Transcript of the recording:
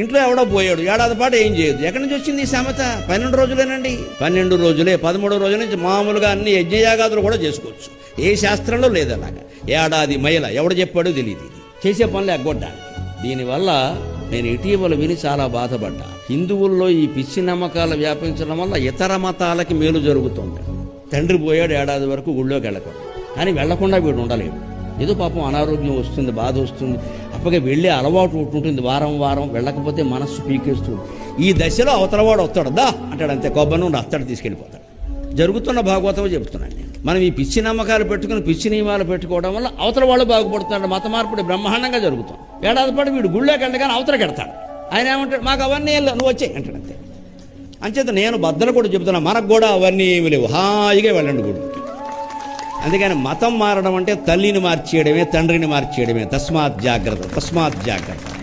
ఇంట్లో ఎవడో పోయాడు ఏడాది పాటు ఏం చేయదు ఎక్కడి నుంచి వచ్చింది ఈ సామెత? పన్నెండు రోజులేనండి. పన్నెండు రోజులే పదమూడో రోజుల నుంచి మామూలుగా అన్ని యజ్ఞయాగాదులు కూడా చేసుకోవచ్చు. ఏ శాస్త్రంలో లేదు అలాగా. ఏడాది మహిళ ఎవడు చెప్పాడో తెలియదు ఇది. చేసే పనులు ఎగ్గొడ్డానికి దీనివల్ల నేను ఇటీవల విని చాలా బాధపడ్డా. హిందువుల్లో ఈ పిచ్చి నమ్మకాలు వ్యాపించడం వల్ల ఇతర మతాలకి మేలు జరుగుతుంది. తండ్రి పోయాడు ఏడాది వరకు గుళ్ళోకి వెళ్ళకూడదు కానీ వెళ్ళకుండా వీడు ఉండలేడు. ఏదో పాపం అనారోగ్యం వస్తుంది బాధ వస్తుంది. అప్పగా వెళ్ళే అలవాటు ఉంటుంది వారం వారం వెళ్ళకపోతే మనస్సు పీకేస్తుంది ఈ దశలో అవతలవాడు వస్తాడు దా అంటాడు అంతే కొబ్బరి నుండి అత్తడు తీసుకెళ్ళిపోతాడు. జరుగుతున్న భాగవతం చెప్తున్నాను నేను. మనం ఈ పిచ్చి నమ్మకాలు పెట్టుకుని పిచ్చి నియమాలు పెట్టుకోవడం వల్ల అవతల వాళ్ళు బాగుపడుతున్నాడు మత మార్పుడు బ్రహ్మాండంగా జరుగుతుంది. ఏడాది పాటు వీడు గుళ్ళోకి వెళ్ళగానే అవతలకి వెడతాడు ఆయన ఏమంటాడు మాకు అవన్నీ నువ్వు వచ్చాయి అంటాడు అంతే. అంచేత నేను బద్దలు కూడా చెబుతున్నా మనకు కూడా అవన్నీ ఏమి లేవు హాయిగా వెళ్ళండి గుడికి అందుకని మతం మారడం అంటే తల్లిని మార్చేయడమే తండ్రిని మార్చేయడమే. తస్మాత్ జాగ్రత్త తస్మాత్ జాగ్రత్త.